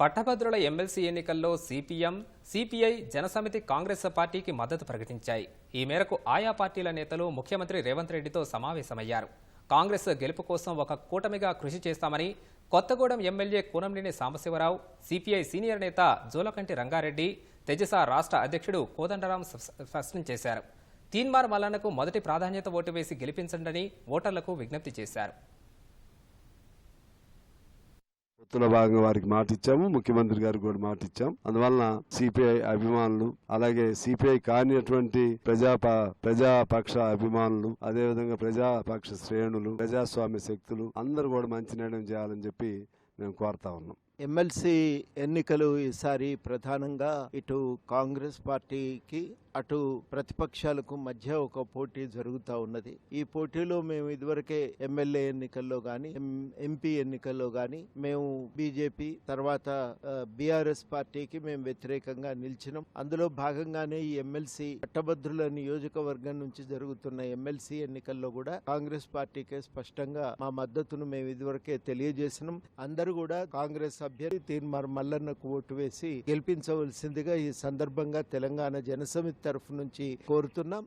పట్టభద్రుల ఎమ్మెల్సీ ఎన్నికల్లో CPM CPI Janasamithi Congress పార్టీకి మద్దతు ప్రకటించాయి. ఈ మేరకు ఆయా పార్టీల నేతలు ముఖ్యమంత్రి రేవంత్ రెడ్డితో సమావేశమయ్యారు. కాంగ్రెస్ గెలుపు కోసం ఒక కూటమిగా కృషి చేస్తామని Kothagudem MLA Kunamneni Sambasiva Rao CPI senior నేత జోలకంటి రంగారెడ్డి తెజస రాష్ట్ర అధ్యక్షుడు కోదండరాం స్పష్టం చేశారు. తీన్మార్ మల్లన్నకు మొదటి ప్రాధాన్యత ఓటు వేసి గెలిపించండని ఓటర్లకు విజ్ఞప్తి చేశారు. పొత్తుల భాగంగా వారికి మాట ఇచ్చాము. ముఖ్యమంత్రి గారికి కూడా మాట ఇచ్చాం. అందువలన సిపిఐ అభిమానులు అలాగే సిపిఐ కానిటువంటి ప్రజా ప్రజాపక్ష అభిమానులు అదేవిధంగా ప్రజాపక్ష శ్రేణులు ప్రజాస్వామ్య శక్తులు అందరూ కూడా మంచి నిర్ణయం చేయాలని చెప్పి మేము కోరుతా ఉన్నాం. ఎమ్మెల్సీ ఎన్నికలు ఈసారి ప్రధానంగా ఇటు కాంగ్రెస్ పార్టీకి అటు ప్రతిపక్షాలకు మధ్య ఒక పోటీ జరుగుతూ ఉన్నది. ఈ పోటీలో మేము ఇదివరకే ఎమ్మెల్యే ఎన్నికల్లో గాని ఎం- ఎంపీ ఎన్నికల్లో గాని మేము బీజేపీ తర్వాత బీఆర్ఎస్ పార్టీకి మేము వ్యతిరేకంగా నిలిచినాం. అందులో భాగంగానే ఈ ఎమ్మెల్సీ పట్టభద్రుల నియోజకవర్గం నుంచి జరుగుతున్న ఎమ్మెల్సీ ఎన్నికల్లో కూడా కాంగ్రెస్ పార్టీకే స్పష్టంగా మా మద్దతును మేము ఇదివరకే తెలియజేసినాం. అందరూ కూడా కాంగ్రెస్ అభ్యర్థి తీన్మార్ మల్లన్నకు ఓటు వేసి గెలిపించవలసిందిగా ఈ సందర్భంగా తెలంగాణ జనసమితి తరఫు నుంచి కోరుతున్నాం.